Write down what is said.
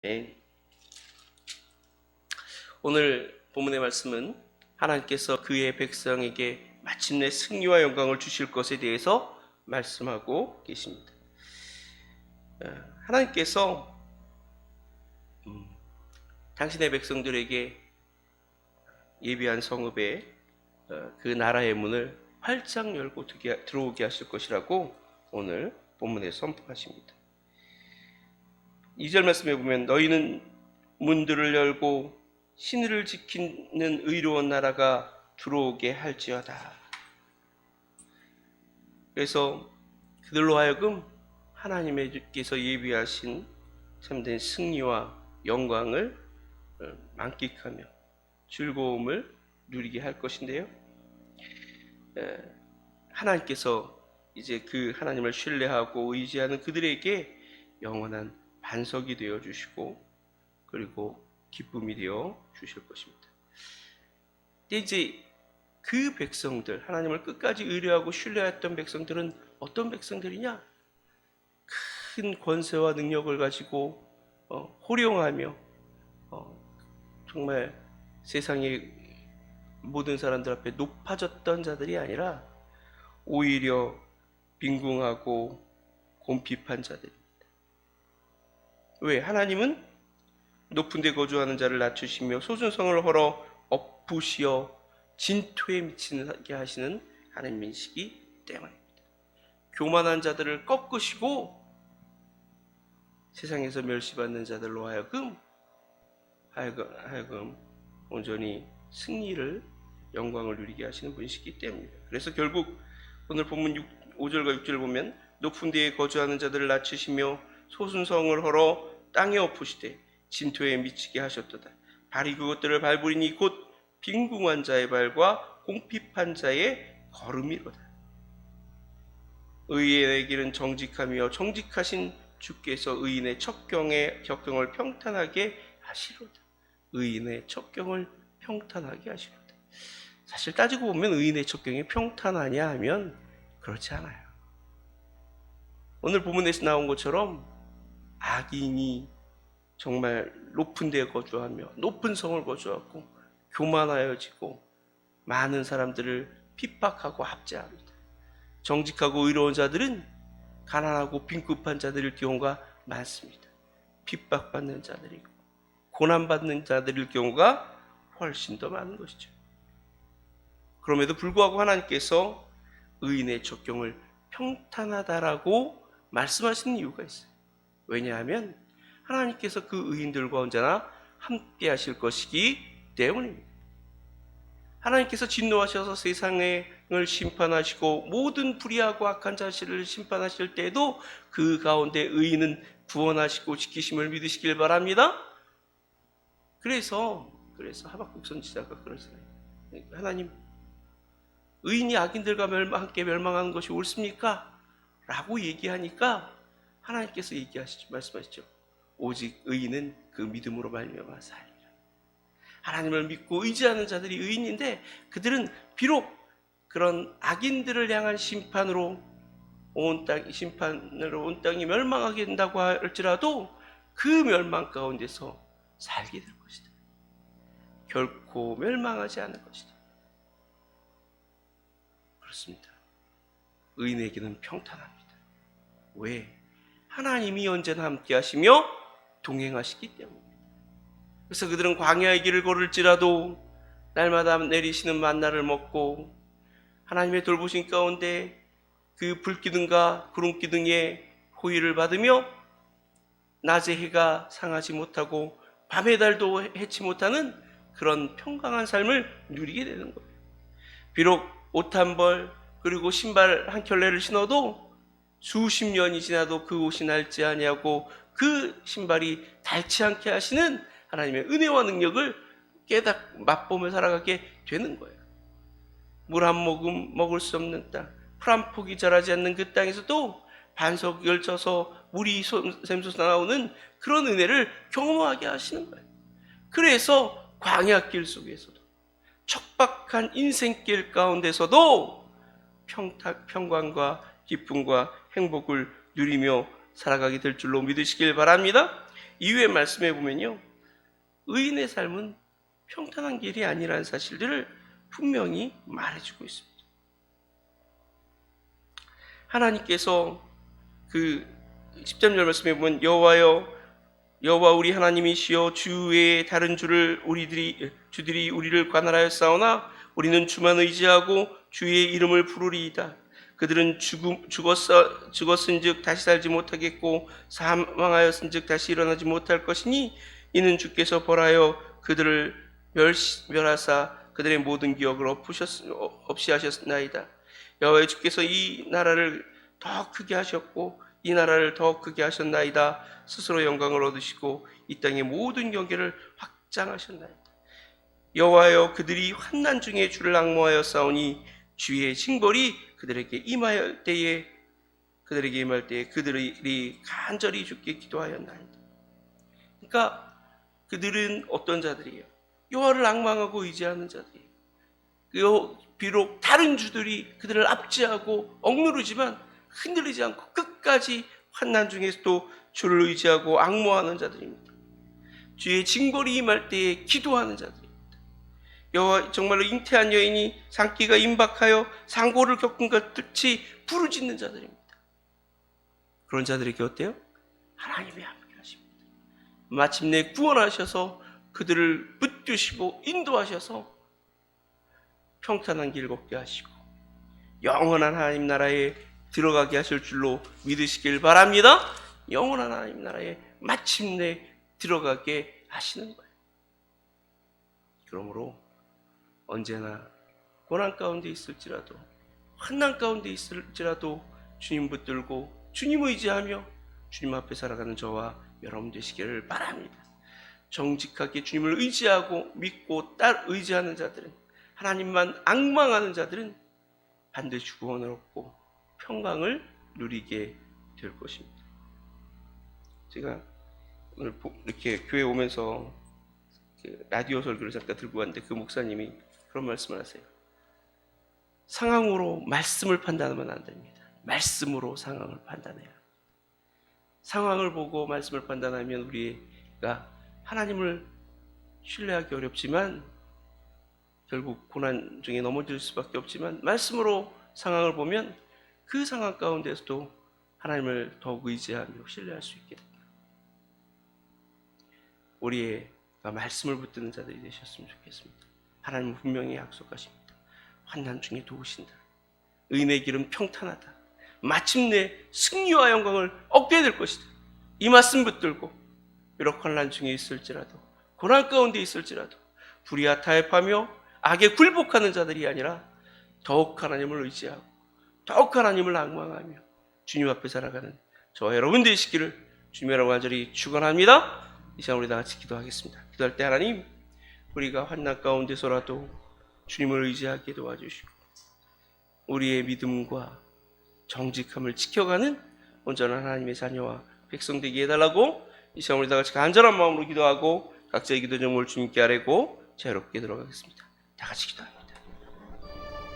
네. 오늘 본문의 말씀은 하나님께서 그의 백성에게 마침내 승리와 영광을 주실 것에 대해서 말씀하고 계십니다. 어, 하나님께서 음, 당신의 백성들에게 예비한 성읍에 어, 그 나라의 문을 활짝 열고 들어오게 하실 것이라고 오늘 본문에 선포하십니다. 2절 말씀에 보면 너희는 문들을 열고 신을 지키는 의로운 나라가 들어오게 할지어다. 그래서 그들로 하여금 하나님께서 예비하신 참된 승리와 영광을 어, 만끽하며 즐거움을 누리게 할 것인데요. 에, 하나님께서 이제 그 하나님을 신뢰하고 의지하는 그들에게 영원한 반석이 되어 주시고 그리고 기쁨이 되어 주실 것입니다. 이제 그 백성들 하나님을 끝까지 의뢰하고 신뢰했던 백성들은 어떤 백성들이냐? 큰 권세와 능력을 가지고 어, 호령하며 어, 정말 세상의 모든 사람들 앞에 높아졌던 자들이 아니라 오히려 빈궁하고 곰핍한 자들. 왜? 하나님은 높은 데 거주하는 자를 낮추시며 소준성을 헐어 엎으시어 진토에 미치게 하시는 하나님이시기 때문입니다. 교만한 자들을 꺾으시고 세상에서 멸시받는 자들로 하여금 하여금, 하여금 온전히 승리를 영광을 누리게 하시는 분이시기 때문입니다. 그래서 결국 오늘 본문 6, 5절과 6절을 보면 높은 데에 거주하는 자들을 낮추시며 소순성을 헐어 땅에 엎으시되 진토에 미치게 하셨도다. 발이 그것들을 밟으리니 곧 빈궁한 자의 발과 공핍한 자의 걸음이로다. 의인의 길은 정직하며 정직하신 주께서 의인의 척경의 격경을 평탄하게 하시로다. 의인의 척경을 평탄하게 하시로다. 사실 따지고 보면 의인의 척경이 평탄하냐 하면 그렇지 않아요. 오늘 본문에서 나온 것처럼 악인이 정말 높은 데에 거주하며 높은 성을 거주하고 교만하여지고 많은 사람들을 핍박하고 압제합니다. 정직하고 의로운 자들은 가난하고 빈급한 자들일 경우가 많습니다. 핍박받는 자들이고 고난받는 자들일 경우가 훨씬 더 많은 것이죠. 그럼에도 불구하고 하나님께서 의인의 적경을 평탄하다라고 말씀하시는 이유가 있어요. 왜냐하면 하나님께서 그 의인들과 언제나 함께 하실 것이기 때문입니다. 하나님께서 진노하셔서 세상을 심판하시고 모든 불의하고 악한 자식을 심판하실 때에도 그 가운데 의인은 구원하시고 지키심을 믿으시길 바랍니다. 그래서 그래서 하박국 선지자가 그러잖아요. 하나님 의인이 악인들과 함께 멸망하는 것이 옳습니까? 라고 얘기하니까 하나님께서 얘기하시죠. 말씀하시죠. 오직 의인은 그 믿음으로 말미암아 살리라. 하나님을 믿고 의지하는 자들이 의인인데 그들은 비록 그런 악인들을 향한 심판으로 온 땅, 심판으로 온 땅이 멸망하게 된다고 할지라도 그 멸망 가운데서 살게 될 것이다. 결코 멸망하지 않을 것이다. 그렇습니다. 의인에게는 평탄합니다. 왜? 하나님이 언제나 함께 하시며 동행하시기 때문입니다. 그래서 그들은 광야의 길을 걸을지라도 날마다 내리시는 만나를 먹고 하나님의 돌보신 가운데 그 불기둥과 구름기둥의 호의를 받으며 낮에 해가 상하지 못하고 밤의 달도 해치 못하는 그런 평강한 삶을 누리게 되는 거예요. 비록 옷 한 벌 그리고 신발 한 켤레를 신어도 수십 년이 지나도 그 옷이 닳지 아니하고 그 신발이 닳지 않게 하시는 하나님의 은혜와 능력을 깨닫 맛보며 살아가게 되는 거예요. 물 한 모금 먹을 수 없는 땅, 풀 한 폭이 자라지 않는 그 땅에서도 반석을 쳐서 물이 샘솟아 나오는 그런 은혜를 경험하게 하시는 거예요. 그래서 광야길 속에서도 척박한 인생길 가운데서도 평탁, 평강과 기쁨과 행복을 누리며 살아가게 될 줄로 믿으시길 바랍니다. 이후의 말씀에 보면요. 의인의 삶은 평탄한 길이 아니라는 사실들을 분명히 말해주고 있습니다. 하나님께서 그 13절 말씀에 보면 여호와여 여호와 우리 하나님이시여 주의 다른 주를 우리들이 주들이 우리를 관할하였사오나 우리는 주만 의지하고 주의 이름을 부르리이다. 그들은 죽음, 죽었어, 죽었은즉 다시 살지 못하겠고 사망하였은즉 다시 일어나지 못할 것이니 이는 주께서 벌하여 그들을 멸시, 멸하사 그들의 모든 기억을 엎으셨, 어, 없이 하셨나이다. 여호와의 주께서 이 나라를 더 크게 하셨고 이 나라를 더 크게 하셨나이다. 스스로 영광을 얻으시고 이 땅의 모든 경계를 확장하셨나이다. 여호와여 그들이 환난 중에 주를 악모하여 싸우니 주의 징벌이 그들에게 임할 때에 그들에게 임할 때에 그들이 간절히 주께 기도하였나이다. 그러니까 그들은 어떤 자들이에요? 여호와를 악망하고 의지하는 자들이에요. 그 비록 다른 주들이 그들을 압제하고 억누르지만 흔들리지 않고 끝까지 환난 중에서도 주를 의지하고 악모하는 자들입니다. 주의 징벌이 임할 때에 기도하는 자들입니다. 여호와 정말로 잉태한 여인이 산기가 임박하여 상고를 겪은 것 같이 부르짖는 자들입니다. 그런 자들에게 어때요? 하나님이 함께 하십니다. 마침내 구원하셔서 그들을 붙드시고 인도하셔서 평탄한 길 걷게 하시고 영원한 하나님 나라에 들어가게 하실 줄로 믿으시길 바랍니다. 영원한 하나님 나라에 마침내 들어가게 하시는 거예요. 그러므로 언제나 고난 가운데 있을지라도 환난 가운데 있을지라도 주님 붙들고 주님 의지하며 주님 앞에 살아가는 저와 여러분 되시기를 바랍니다. 정직하게 주님을 의지하고 믿고 딸 의지하는 자들은 하나님만 악망하는 자들은 반드시 구원을 얻고 평강을 누리게 될 것입니다. 제가 오늘 이렇게 교회 오면서 그 라디오 설교를 잠깐 들고 왔는데 그 목사님이 그런 말씀을 하세요. 상황으로 말씀을 판단하면 안 됩니다. 말씀으로 상황을 판단해야. 상황을 보고 말씀을 판단하면 우리가 하나님을 신뢰하기 어렵지만 결국 고난 중에 넘어질 수밖에 없지만 말씀으로 상황을 보면 그 상황 가운데서도 하나님을 더욱 의지하며 신뢰할 수 있게 됩니다. 우리의 말씀을 붙드는 자들이 되셨으면 좋겠습니다. 하나님은 분명히 약속하십니다. 환난 중에 도우신다. 의의 길은 평탄하다. 마침내 승리와 영광을 얻게 될 것이다. 이 말씀 붙들고 비록 환난 중에 있을지라도 고난 가운데 있을지라도 불의와 타협하며 악에 굴복하는 자들이 아니라 더욱 하나님을 의지하고 더욱 하나님을 악망하며 주님 앞에 살아가는 저와 여러분 되시기를 주님 여러분 간절히 축원합니다. 이 시간 우리 다 같이 기도하겠습니다. 기도할 때 하나님 우리가 환난 가운데서라도 주님을 의지하게 도와주시고 우리의 믿음과 정직함을 지켜가는 온전한 하나님의 자녀와 백성 되게 해달라고 이 시간 우리 다 같이 간절한 마음으로 기도하고 각자의 기도 제목을 주님께 아뢰고 자유롭게 들어가겠습니다. 다 같이 기도합니다.